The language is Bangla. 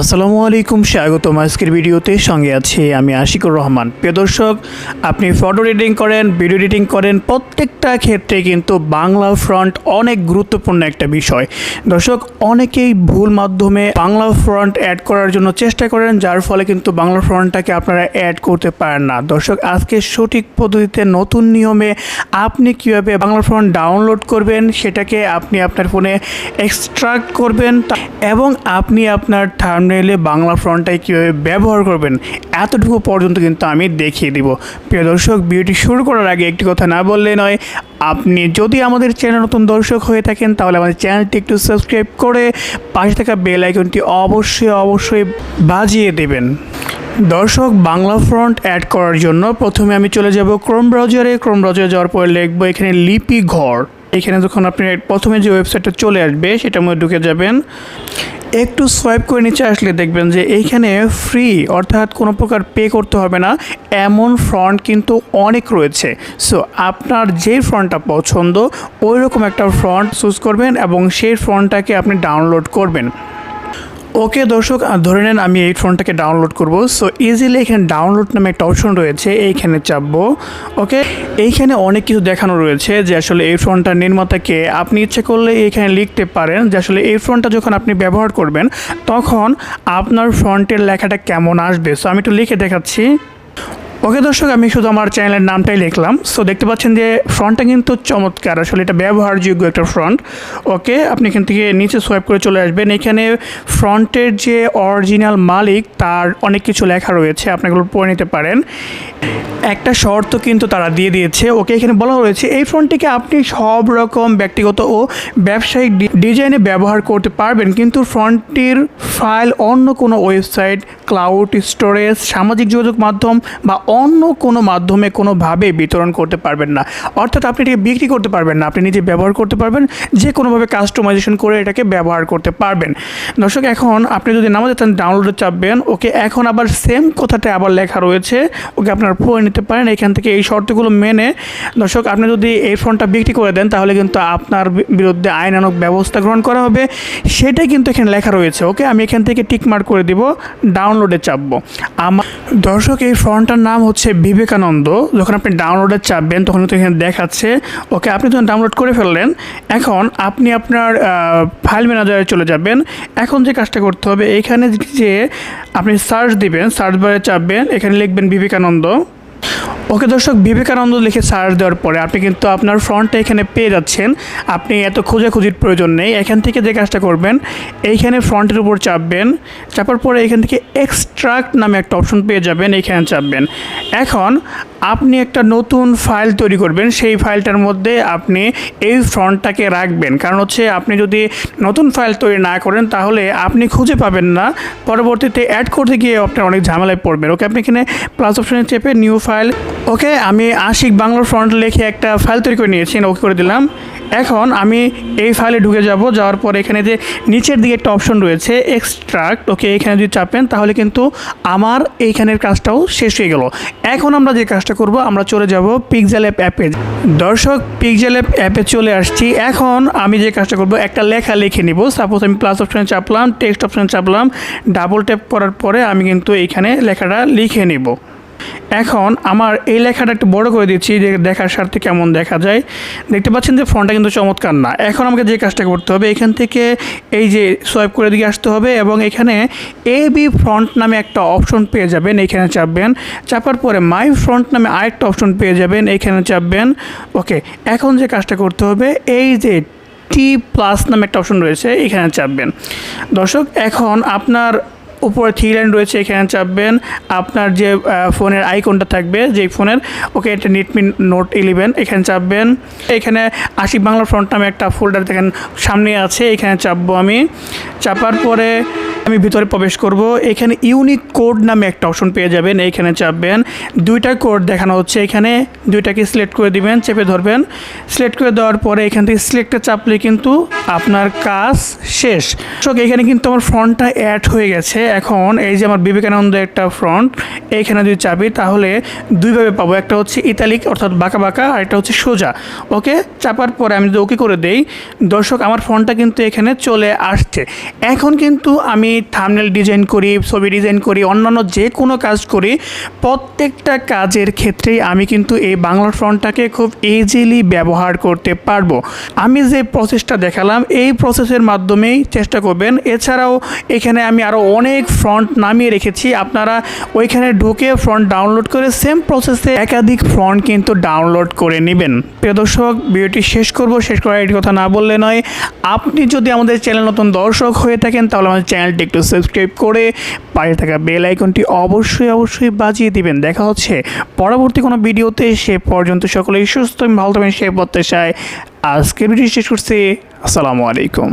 আসসালামু আলাইকুম, স্বাগতম আজকের ভিডিওতে। সঙ্গে আছি আমি আশিকুর রহমান। প্রিয় দর্শক, আপনি ফটো এডিটিং করেন ভিডিও এডিটিং করেন, প্রত্যেকটা ক্ষেত্রে কিন্তু বাংলা ফ্রন্ট অনেক গুরুত্বপূর্ণ একটা বিষয়। দর্শক, অনেকেই ভুল মাধ্যমে বাংলা ফ্রন্ট অ্যাড করার জন্য চেষ্টা করেন, যার ফলে কিন্তু বাংলা ফ্রন্টটাকে আপনারা অ্যাড করতে পারেন না। দর্শক, আজকে সঠিক পদ্ধতিতে নতুন নিয়মে আপনি কীভাবে বাংলা ফ্রন্ট ডাউনলোড করবেন, সেটাকে আপনি আপনার ফোনে এক্সট্রাক্ট করবেন এবং আপনি আপনার থার্মনেলে বাংলা ফ্রন্টটাই কীভাবে ব্যবহার করবেন, এতটুকু পর্যন্ত কিন্তু আমি দেখিয়ে দিব। প্রিয় দর্শক, ভিডিওটি শুরু করার আগে একটি কথা না বললে নয়, আপনি যদি আমাদের চ্যানেল নতুন দর্শক হয়ে থাকেন, তাহলে আমাদের চ্যানেলটি একটু সাবস্ক্রাইব করে পাশে থাকা বেল আইকনটি অবশ্যই অবশ্যই বাজিয়ে দেবেন। দর্শক, বাংলা ফ্রন্ট অ্যাড করার জন্য প্রথমে আমি চলে যাব ক্রোম ব্রাউজারে। ক্রোম ব্রাউজারে যাওয়ার পরে লিখব এখানে লিপি ঘর। এখানে যখন আপনি প্রথমে যে ওয়েবসাইটটা চলে আসবে, সেটার মধ্যে ঢুকে যাবেন। একটু সোয়াইপ করে নিচে আসলে দেখবেন যে এইখানে ফ্রি অর্থাৎ কোনো প্রকার পে করতে হবে না। এমন ফ্রন্ট কিন্তু অনেক রয়েছে। সো আপনার যে ফ্রন্টটা পছন্দ ওই রকম একটা ফ্রন্ট চুজ করবেন এবং সেই ফ্রন্টটাকে আপনি ডাউনলোড করবেন। ওকে দর্শক ধরে নেন আমি এই ফোনটাকে ডাউনলোড করব। সো ইজিলি এখানে ডাউনলোড নামে একটা অপশন রয়েছে, এইখানে চাপবো। ওকে এইখানে অনেক কিছু দেখানো রয়েছে যে আসলে এই ফোনটা নির্মাতাকে আপনি ইচ্ছে করলে এইখানে লিখতে পারেন যে আসলে এই ফোনটা যখন আপনি ব্যবহার করবেন, তখন আপনার ফ্রন্টের লেখাটা কেমন আসবে। সো আমি একটু লিখে দেখাচ্ছি। ওকে দর্শক, আমি শুধু আমার চ্যানেলের নামটাই লিখলাম। সো দেখতে পাচ্ছেন যে ফ্রন্টটা কিন্তু চমৎকার। আসলে এটা ব্যবহারযোগ্য একটা ফ্রন্ট ওকে আপনি এখান থেকে নিচে সোয়াইপ করে চলে আসবেন। এখানে ফ্রন্টের যে অরিজিনাল মালিক, তার অনেক কিছু লেখা রয়েছে। আপনি এগুলো পড়ে নিতে পারেন। একটা শর্ত কিন্তু তারা দিয়ে দিয়েছে। ওকে এখানে বলা হয়েছে, এই ফ্রন্টটিকে আপনি সব রকম ব্যক্তিগত ও ব্যবসায়িক ডিজাইনে ব্যবহার করতে পারবেন। কিন্তু ফ্রন্টটির ফাইল অন্য কোনো ওয়েবসাইট ক্লাউড স্টোরেজ সামাজিক যোগাযোগ মাধ্যম বা অন্য কোনো মাধ্যমে কোনোভাবে বিতরণ করতে পারবেন না। অর্থাৎ আপনি এটাকে বিক্রি করতে পারবেন না, আপনি নিজে ব্যবহার করতে পারবেন, যে কোনোভাবে কাস্টমাইজেশন করে এটাকে ব্যবহার করতে পারবেন। দর্শক, এখন আপনি যদি নামাজে চান ডাউনলোডে চাপবেন, ওকে এখন আবার সেম কথাটা আবার লেখা রয়েছে, ওকে আপনারা পড়ে নিতে পারেন, এখান থেকে এই শর্তগুলো মেনে। দর্শক, আপনি যদি এই ফোনটা বিক্রি করে দেন, তাহলে কিন্তু আপনার বিরুদ্ধে আইনানুক ব্যবস্থা গ্রহণ করা হবে। সেটাই কিন্তু এখানে লেখা রয়েছে, ওকে? আমি এখান থেকে টিকমার্ক করে দিব ডাউনলোডে চাপবো। আমার দর্শক, এই ফোনটার নাম হচ্ছে বিবেকানন্দ। যখন আপনি ডাউনলোডে চাপবেন, তখন কিন্তু এখানে দেখাচ্ছে, ওকে, আপনি যখন ডাউনলোড করে ফেললেন, এখন আপনি আপনার ফাইল ম্যানেজারে চলে যাবেন। এখন যে কাজটা করতে হবে, এখানে যে আপনি সার্চ দিবেন সার্চ বারে চাপবেন, এখানে লিখবেন বিবেকানন্দ। ওকে দর্শক, বিবেকানন্দ লিখে সার্চ দেওয়ার পরে আপনি কিন্তু আপনার ফ্রন্টটা এখানে পেয়ে যাচ্ছেন। আপনি এত খোঁজাখুঁজির প্রয়োজন নেই। এখান থেকে যে কাজটা করবেন, এইখানে ফ্রন্টের উপর চাপবেন। চাপার পরে এখান থেকে এক্সট্রাক্ট নামে একটা অপশন পেয়ে যাবেন, এইখানে চাপবেন। এখন আপনি একটা নতুন ফাইল তৈরি করবেন। সেই ফাইলটার মধ্যে আপনি এই ফ্রন্টটাকে রাখবেন। কারণ হচ্ছে আপনি যদি নতুন ফাইল তৈরি না করেন, তাহলে আপনি খুঁজে পাবেন না। পরবর্তীতে অ্যাড করতে গিয়ে আপনার অনেক ঝামেলায় পড়বেন। ওকে, আপনি এখানে প্লাস অপশনে চেপে নিউ ফাইল ওকে, আমি আশিক বাংলার ফ্রন্ট লিখে একটা ফাইল তৈরি করে নিয়েছি, ওকে করে দিলাম। এখন আমি এই ফাইলে ঢুকে যাব, যাওয়ার পর এখানে যে নিচের দিকে একটা অপশন রয়েছে এক্সট্রাক্ট ওকে এখানে যদি চাপেন, তাহলে কিন্তু আমার এইখানের কাজটাও শেষ হয়ে গেল। এখন আমরা যে কাজটা করব, আমরা চলে যাব পিকজেল অ্যাপ অ্যাপে দর্শক পিকজেল অ্যাপ অ্যাপে চলে আসছি। এখন আমি যে কাজটা করব, একটা লেখা লিখে নিব। সাপোজ আমি প্লাস অপশানে চাপলাম টেক্সট অপশানে চাপলাম ডাবল ট্যাপ করার পরে আমি কিন্তু এইখানে লেখাটা লিখে নিব। এখন আমার এই লেখাটা একটু বড় করে দিচ্ছি, যে দেখার স্বার্থে কেমন দেখা যায়। দেখতে পাচ্ছেন যে ফোনটা কিন্তু চমৎকার না। এখন আমাকে যে কাজটা করতে হবে, এখান থেকে এই যে সোয়াইপ করে দিকে আসতে হবে এবং এখানে এ বি ফ্রন্ট নামে একটা অপশন পেয়ে যাবেন, এখানে চাপবেন। চাপার পরে মাই ফ্রন্ট নামে আরেকটা অপশন পেয়ে যাবেন, এখানে চাপবেন। ওকে এখন যে কাজটা করতে হবে, এই যে টি প্লাস নামে একটা অপশন রয়েছে, এখানে চাপবেন। দর্শক, এখন আপনার উপরে থ্রি লাইন রয়েছে, এখানে চাপবেন। আপনার যে ফোনের আইকনটা থাকবে যে ফোনের ওকে এটা নিটমি নোট ইলেভেন এখানে চাপবেন। এখানে আশি বাংলা ফ্রন্ট নামে একটা ফোল্ডার দেখেন, সামনে আছে, এখানে চাপবো আমি। চাপার পরে আমি ভিতরে প্রবেশ করব। এখানে ইউনিক কোড নামে একটা অপশন পেয়ে যাবেন। এইখানে চাপবেন। দুইটা কোড দেখানো হচ্ছে এখানে। দুইটাকে সিলেক্ট করে দিবেন, চেপে ধরবেন। সিলেক্ট করে দেওয়ার পরে এখান থেকে সিলেক্টে চাপলে কিন্তু আপনার কাজ শেষ। সো এখানে কিন্তু আমার ফ্রন্টটা অ্যাড হয়ে গেছে। এখন এই যে আমার বিবেকানন্দ একটা ফ্রন্ট, এইখানে যদি চাপি তাহলে দুইভাবে পাবো। একটা হচ্ছে ইতালিক, অর্থাৎ বাঁকা বাঁকা, আর একটা হচ্ছে সোজা। ওকে? চাপার পরে আমি যদি ওকে করে দেই, দর্শক, আমার ফোনটা কিন্তু এখানে চলে আসছে। এখন কিন্তু আমি থামনেল ডিজাইন করি, ছবি ডিজাইন করি, অন্যান্য যে কোনো কাজ করি, প্রত্যেকটা কাজের ক্ষেত্রেই আমি কিন্তু এই বাংলা ফ্রন্টটাকে খুব ইজিলি ব্যবহার করতে পারব। আমি যে প্রসেসটা দেখালাম, এই প্রসেসের মাধ্যমেই চেষ্টা করবেন। এছাড়াও এখানে আমি আরও অনেক ফ্রন্ট নামিয়ে রেখেছি। আপনারা ওইখানে ঢুকে ফ্রন্ট ডাউনলোড করে সেম প্রসেসে একাধিক ফ্রন্ট কিন্তু ডাউনলোড করে নেবেন। প্রিয় দর্শক, ভিডিওটি শেষ করব। শেষ করার কথা না বললে নয়, আপনি যদি আমাদের চ্যানেল নতুন দর্শক হয়ে থাকেন, তাহলে আমাদের চ্যানেলটি একটু সাবস্ক্রাইব করে পাশে থাকা বেল আইকনটি অবশ্যই অবশ্যই বাজিয়ে দিবেন। দেখা হচ্ছে পরবর্তী কোনো ভিডিওতে। সে পর্যন্ত সকলেই সুস্থ ভালো থাকবেন। সে প্রত্যাশায় আজকের ভিডিও শেষ করছি। আসসালামু আলাইকুম।